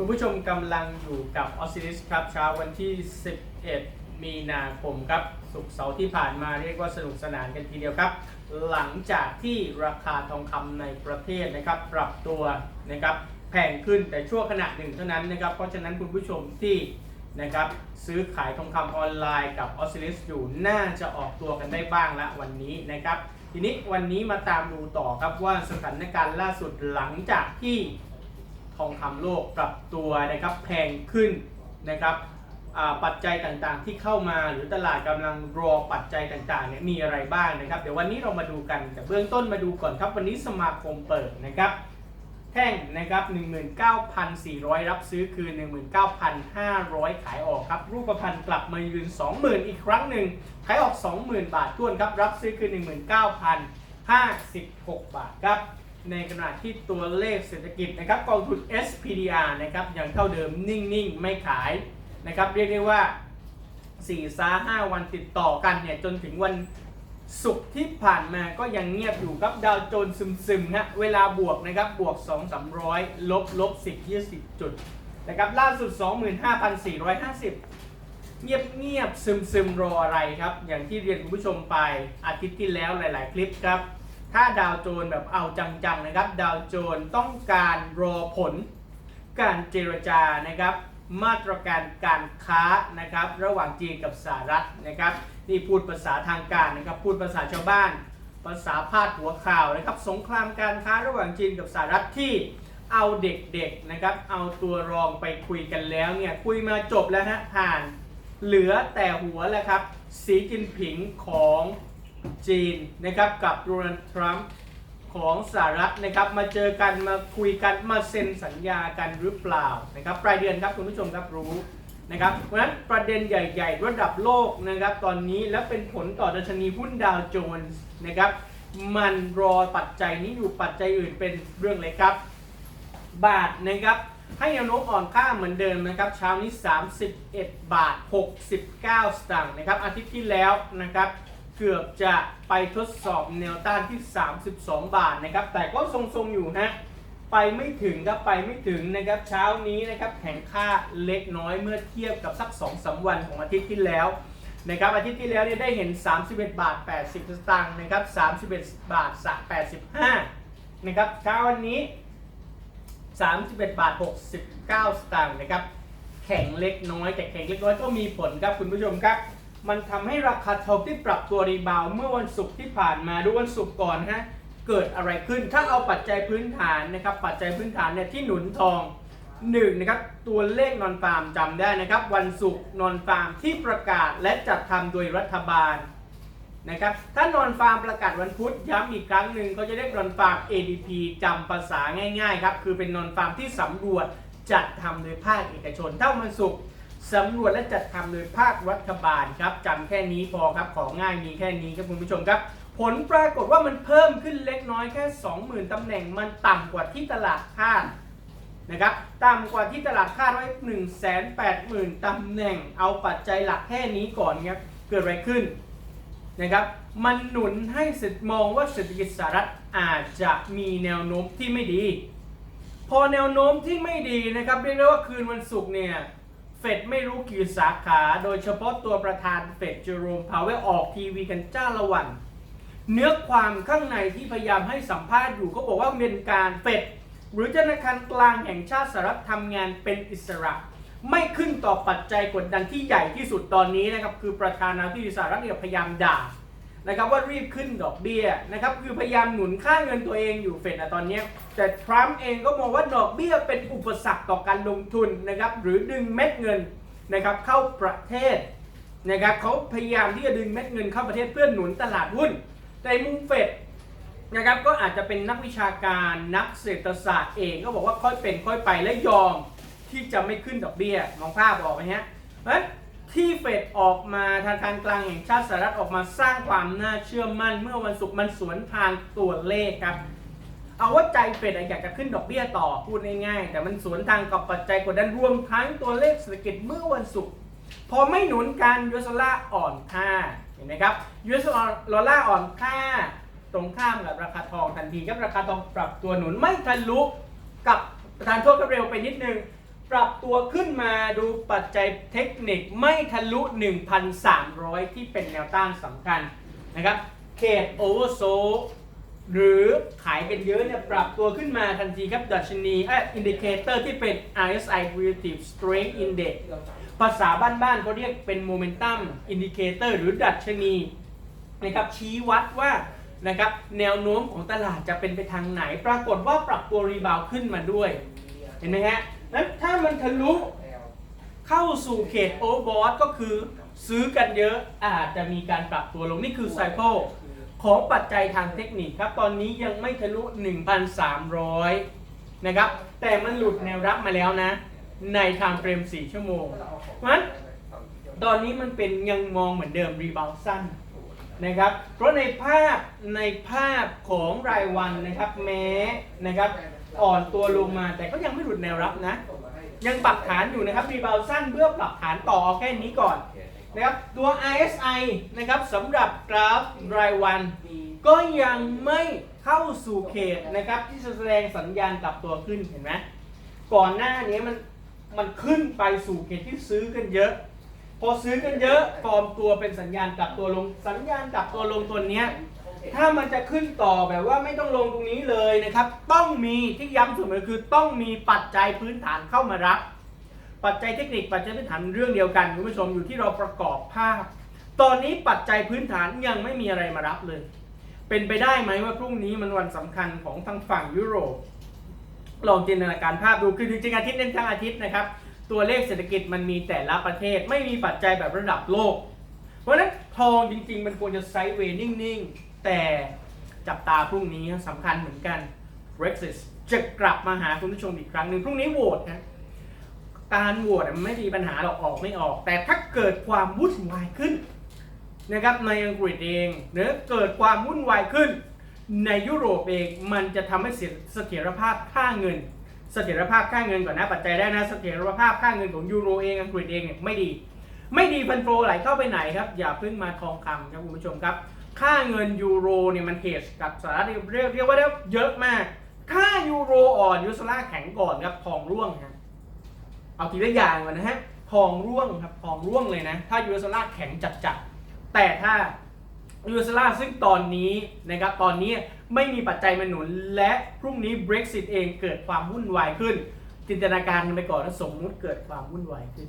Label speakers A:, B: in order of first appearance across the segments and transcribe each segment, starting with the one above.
A: คุณผู้ชมกำลังอยู่กับออสซิลิสครับเช้าวันที่ 11 มีนาคมครับ สุกเสาร์ที่ผ่านมาเรียกว่าสนุกสนานกันทีเดียวครับ หลังจากที่ราคาทองคำในประเทศนะครับ ปรับตัวนะครับแพงขึ้นแต่ชั่วขณะหนึ่งเท่านั้นนะครับ เพราะฉะนั้นคุณผู้ชมที่นะครับซื้อขายทองคำออนไลน์กับออสซิลิสอยู่น่าจะออกตัวกันได้บ้างละวันนี้นะครับ ทีนี้วันนี้มาตามดูต่อครับว่าสถานการณ์ล่าสุดหลังจากที่ ทองคำโลกปรับตัวนะครับแพงขึ้นนะครับปัจจัยต่างๆที่เข้ามาหรือตลาดกำลังรอปัจจัยต่างๆเนี่ยมีอะไรบ้างนะครับ เดี๋ยววันนี้เรามาดูกันแต่เบื้องต้นมาดูก่อนครับวันนี้สมาคมเปิดนะครับแท่งนะครับ 19,400 รับซื้อคือ 19,500 ขายออกครับ รูปพรรณกลับมายืน 20,000 อีกครั้งหนึ่งขายออก 20,000 บาทท้วนครับ รับซื้อคือ 19,056 บาทครับ ในขณะที่ตัวเลขเศรษฐกิจนะครับกองทุน SPDR นะครับยังเท่าเดิมนิ่ง ๆ ไม่ขายนะครับเรียกได้ว่า4ซา5วันติดต่อกันเนี่ยจนถึงวันศุกร์ที่ผ่านมาก็ยังเงียบอยู่ครับดาวโจนซึมๆฮะเวลาบวกนะครับบวก 2 300 ลบลบ10 20 จุดนะครับล่าสุด 25,450 เงียบเงียบซึมซึมๆรออะไรครับ อย่างที่เรียนคุณผู้ชมไปอาทิตย์ที่แล้วหลาย ๆ คลิปครับ ถ้าดาวโจนแบบเอาจังๆนะครับ ดาวโจนต้องการรอผล การเจรจานะครับ มาตรการการค้านะครับ ระหว่างจีนกับสหรัฐนะครับ นี่พูดภาษาทางการนะครับ พูดภาษาชาวบ้าน ภาษาพาดหัวข่าวนะครับ สงครามการค้าระหว่างจีนกับสหรัฐที่เอาเด็กๆนะครับ เอาตัวรองไปคุยกันแล้วเนี่ย คุยมาจบแล้วฮะผ่าน เหลือแต่หัวแล้วครับ สีจินผิงของ จีนนะครับกับโดนัลด์ทรัมป์ของสหรัฐนะครับมาเจอกันมาคุยกันมาเซ็นสัญญากันหรือเปล่านะครับปลายเดือนครับคุณผู้ชมครับรู้นะครับเพราะฉะนั้นประเด็นใหญ่ๆ ระดับโลกนะครับตอนนี้และเป็นผลต่อดัชนีหุ้นดาวโจนส์นะครับมันรอปัจจัยนี้อยู่ปัจจัยอื่นเป็นเรื่องเลยครับ บาทนะครับให้แนวโน้มอ่อนค่าเหมือนเดิมนะครับเช้านี้ 31 บาท 69 สตางค์นะครับอาทิตย์ที่แล้วนะครับ เกือบจะไปทดสอบแนวต้านที่ 32 บาทนะครับ แต่ก็ทรงๆอยู่ฮะไปไม่ถึงครับไปไม่ถึงนะครับเช้านี้นะครับแข็งค่าเล็กน้อยเมื่อเทียบกับสัก2อสวันของอาทิตย์ที่แล้วนะครับอาทิตย์ที่แล้วเนี่ยได้เห็น 31 บาท 80 สตางค์นะครับ31 บาท 85 นะครับเช้าวันนี้ 31 บาท 69 สตางค์นะครับแข็งเล็กน้อยแต่แข็งเล็กน้อยก็มีผลครับคุณผู้ชมครับ มันทำให้ราคาทองที่ปรับตัวรีบาวเมื่อวันศุกร์ที่ผ่านมาดูวันศุกร์ก่อนฮะเกิดอะไรขึ้นถ้าเอาปัจจัยพื้นฐานนะครับ ปัจจัยพื้นฐานเนี่ยที่หนุนทองหนึ่งนะครับตัวเลขนอนฟาร์มจำได้นะครับ วันศุกร์นอนฟาร์มที่ประกาศและจัดทำโดยรัฐบาลนะครับถ้านอนฟาร์มประกาศวันพุธย้ำอีกครั้งหนึ่งเขาจะเรียกนอนฟาร์ม ADP จำภาษาง่ายๆครับคือเป็นนอนฟาร์มที่สำรวจจัดทำโดยภาคเอกชนเท่ามันสุกร์ สำรวจและจัดทำโดยภาครัฐบาลครับจำแค่นี้พอครับของง่ายมีแค่นี้ครับคุณผู้ชมครับ ผลปรากฏว่ามันเพิ่มขึ้นเล็กน้อยแค่ 20,000ตำแหน่งมันต่ำกว่าที่ตลาดคาดนะครับต่ำกว่าที่ตลาดคาดไว้ 1 8 0 0 0 0ตำแหน่งเอาปัจจัยหลักแค่นี้ก่อนครับเกิดอะไรขึ้นนะครับมันหนุนให้เศรษฐมองว่าเศรษฐกิจสหรัฐอาจจะมีแนวโน้มที่ไม่ดี พอแนวโน้มที่ไม่ดีนะครับเรียกได้ว่าคืนวันศุกร์เนี่ย เฟดไม่รู้กี่สาขา โดยเฉพาะตัวประธานเฟดเจอโรมพาวเวลออกทีวีกันจ้าละวัน เนื้อความข้างในที่พยายามให้สัมภาษณ์อยู่ก็บอกว่าเป็นการเฟดหรือธนาคารกลางแห่งชาติสหรัฐทำงานเป็นอิสระ ไม่ขึ้นต่อปัจจัยกดดันที่ใหญ่ที่สุดตอนนี้นะครับ คือประธานาธิบดีสหรัฐเนี่ยพยายามด่า นะครับว่ารีบขึ้นดอกเบี้ยนะครับคือพยายามหนุนค่าเงินตัวเองอยู่เฟดอะตอนนี้แต่ทรัมป์เองก็มองว่าดอกเบี้ยเป็นอุปสรรคต่อการลงทุนนะครับหรือดึงเม็ดเงินนะครับเข้าประเทศนะครับเขาพยายามที่จะดึงเม็ดเงินเข้าประเทศเพื่อหนุนตลาดหุ้นแต่มุมเฟดนะครับก็อาจจะเป็นนักวิชาการนักเศรษฐศาสตร์เองก็บอกว่าค่อยเป็นค่อยไปและยอมที่จะไม่ขึ้นดอกเบี้ยมองภาพออกไหมฮะเพราะ ที่เฟดออกมาธนาคารกลางแห่งชาติสหรัฐออกมาสร้างความน่าเชื่อมั่น เมื่อวันศุกร์มันสวนทางตัวเลขครับ เอาว่าใจเฟดอยากจะขึ้นดอกเบี้ยต่อพูดง่ายๆ แต่มันสวนทางกับปัจจัยกดดันรวมทั้งตัวเลขเศรษฐกิจเมื่อวันศุกร์พอไม่หนุนการยูเอสดอลลาร์อ่อนค่าเห็นไหมครับยูเอสดอลลาร์อ่อนค่า ตรงข้ามกับราคาทองทันทีครับราคาทองปรับตัวหนุนไม่ทะลุกับประธานโทษก็เร็วไปนิดนึง ปรับตัวขึ้นมาดูปัจจัยเทคนิคไม่ทะลุ 1,300 ที่เป็นแนวต้านสำคัญนะครับเขตโอเวอร์โซหรือขายกันเยอะเนี่ยปรับตัวขึ้นมาทันทีครับดัชนีเอ่ออินดิเคเตอร์ที่เป็น RSI Relative Strength Index ภาษาบ้านๆเขาเรียกเป็นโมเมนตัมอินดิเคเตอร์หรือดัชนีนะครับชี้วัดว่านะครับแนวโน้มของตลาดจะเป็นไปทางไหน ปรากฏว่าปรับตัวรีบาวขึ้นมาด้วย เห็นไหมฮะ นั้นถ้ามันทะลุเข้าสู่เขตโอเวอร์บอทก็คือซื้อกันเยอะอาจจะมีการปรับตัวลง นี่คือไซเคิลของปัจจัยทางเทคนิคครับ ตอนนี้ยังไม่ทะลุ 1,300 นะครับ แต่มันหลุดแนวรับมาแล้วนะ ในไทม์เฟรม 4 ชั่วโมงเพราะฉะนั้นตอนนี้มันเป็นยังมองเหมือนเดิมรีบาวสั้นนะครับ เพราะในภาพในภาพของรายวันนะครับแม้นะครับ อ่อนตัวลงมาแต่ก็ยังไม่หลุดแนวรับนะ ยังปรับฐานอยู่นะครับรีบาวสั้นเพื่อปรับฐานต่อเอาแค่นี้ก่อนนะครับตัว RSI นะครับสำหรับกราฟรายวัน ก็ยังไม่เข้าสู่เขตนะครับที่จะแสดงสัญญาณกลับตัวขึ้นเห็นไหมก่อนหน้านี้มันมันขึ้นไปสู่เขตที่ซื้อกันเยอะ พอซื้อกันเยอะฟอร์มตัวเป็นสัญญาณกลับตัวลงสัญญาณกลับตัวลงตัวเนี้ย ถ้ามันจะขึ้นต่อแบบว่าไม่ต้องลงตรงนี้เลยนะครับ ต้องมีที่ย้ำเสมอคือต้องมีปัจจัยพื้นฐานเข้ามารับ ปัจจัยเทคนิคปัจจัยพื้นฐานเรื่องเดียวกันคุณผู้ชมอยู่ที่เราประกอบภาพ ตอนนี้ปัจจัยพื้นฐานยังไม่มีอะไรมารับเลย เป็นไปได้ไหมว่าพรุ่งนี้มันวันสำคัญของทางฝั่งยุโรปลองจินตนาการภาพดูคือจริงๆอาทิตย์เน้นทั้งอาทิตย์นะครับ ตัวเลขเศรษฐกิจมันมีแต่ละประเทศ ไม่มีปัจจัยแบบระดับโลก เพราะฉะนั้นทองจริง ๆ มันควรจะไซด์เวย์นิ่งๆ แต่จับตาพรุ่งนี้สำคัญเหมือนกัน Brexit จะกลับมาหาคุณผู้ชมอีกครั้งหนึ่งพรุ่งนี้โหวตนะการโหวตมันไม่มีปัญหาหรอกออกไม่ออก แต่ถ้าเกิดความวุ่นวายขึ้นนะครับในอังกฤษเองหรือเกิดความวุ่นวายขึ้น ในยุโรปเองมันจะทำให้เสียเสถียรภาพค่าเงิน เสถียรภาพค่าเงินก่อนนะปัจจัยแรกนะเสถียรภาพค่าเงินของยูโรเองอังกฤษเองเนี่ยไม่ดี ไม่ดีฟันโฟไหลเข้าไปไหนครับ อย่าเพิ่งมาทองคำครับคุณผู้ชมครับ ค่าเงินยูโรเนี่ยมันเฮชกับสหรัฐเรียกเรียกว่าได้เยอะมาก ค่ายูโรอ่อนยูโซล่าแข็งก่อนครับทองร่วงครับเอาทีละอย่างก่อนนะฮะทองร่วงครับทองร่วงเลยนะ ถ้ายูเอสลาแข็งจัดๆ แต่ถ้ายูเอสลาซึ่งตอนนี้นะครับตอนนี้ไม่มีปัจจัยมาหนุน และพรุ่งนี้ Brexit เองเกิดความวุ่นวายขึ้น จินตนาการกันไปก่อนถ้าสมมุติเกิดความวุ่นวายขึ้น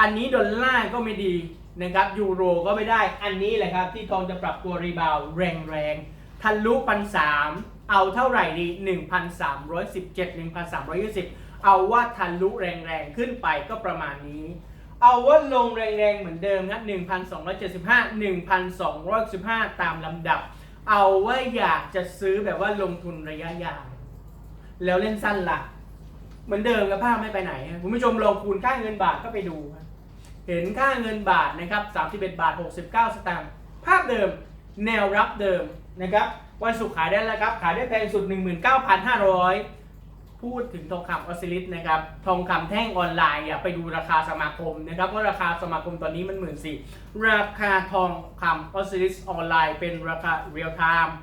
A: อันนี้ดอลลาร์ก็ไม่ดี นะครับยูโรก็ไม่ได้อันนี้แหละครับ ที่ทองจะปรับตัวรีบาวแรงๆทะลุพันสามเอาเท่าไหร่ดี 1,317 1,320 เอาว่าทะลุแรงๆ ขึ้นไปก็ประมาณนี้ เอาว่าลงแรงๆ เหมือนเดิมครับ1,275 1,215 ตามลำดับ เอาว่าอยากจะซื้อแบบว่าลงทุนระยะยาว แล้วเล่นสั้นละ่ะ เหมือนเดิมกับภาพไม่ไปไหน คุณผู้ชมลองคูณค่าเงินบาทก็ไปดูครับ เห็นค่าเงินบาทนะครับ31บาท69 สตางค์ภาพเดิมแนวรับเดิมนะครับวันศุกร์ขายได้แล้วครับ ขายได้แพงสุด 19,500 พูดถึงทองคำออสซิลิสนะครับทองคำแท่งออนไลน์อย่าไปดูราคาสมาคมนะครับว่าราคาสมาคมตอนนี้มันหมื่นสี่ราคาทองคำออสซิลิสออนไลน์เป็นราคาเรียลไทม์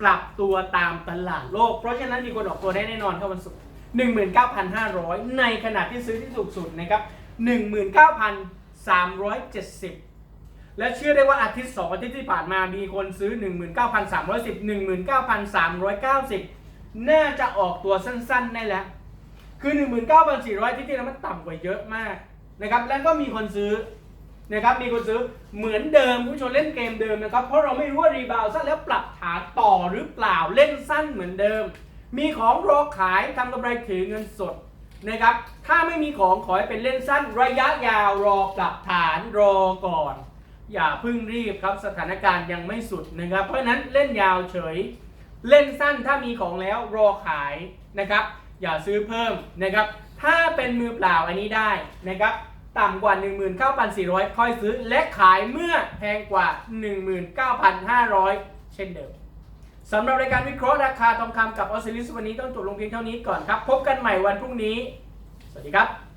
A: ปรับตัวตามตลาดโลก เพราะฉะนั้นมีคนออกตัวได้แน่นอนครับวันศุกร์19,500 ในขณะที่ซื้อที่ถูกสุดนะครับ 370 และเชื่อได้ว่าอาทิตย์ 2 อาทิตย์ที่ผ่านมามีคนซื้อ 19,310 19,390 น่าจะออกตัวสั้นๆได้แล้ว คือ 19,400 ที่ที่แล้วมันต่ำกว่าเยอะมากนะครับแล้วก็มีคนซื้อนะครับมีคนซื้อเหมือนเดิมผู้ชมเล่นเกมเดิมนะครับ เพราะเราไม่รู้ว่ารีบาวสั้นแล้วปรับฐานต่อหรือเปล่าเล่นสั้นเหมือนเดิม มีของรอขายทำกำไรถือเงินสด นะครับ ถ้าไม่มีของขอให้เป็นเล่นสั้นระยะยาวรอปรับฐานรอก่อน อย่าเพึ่งรีบครับสถานการณ์ยังไม่สุดนะครับ เพราะฉะนั้นเล่นยาวเฉย เล่นสั้นถ้ามีของแล้วรอขายนะครับ อย่าซื้อเพิ่มนะครับ ถ้าเป็นมือเปล่าอันนี้ได้นะครับต่ำกว่า 19,400 ค่อยซื้อ และขายเมื่อแพงกว่า 19,500 เช่นเดิม สำหรับรายการวิเคราะห์ราคาทองคำกับออสซิลิสวันนี้ต้องจบลงเพียงเท่านี้ก่อนครับ พบกันใหม่วันพรุ่งนี้ สวัสดีครับ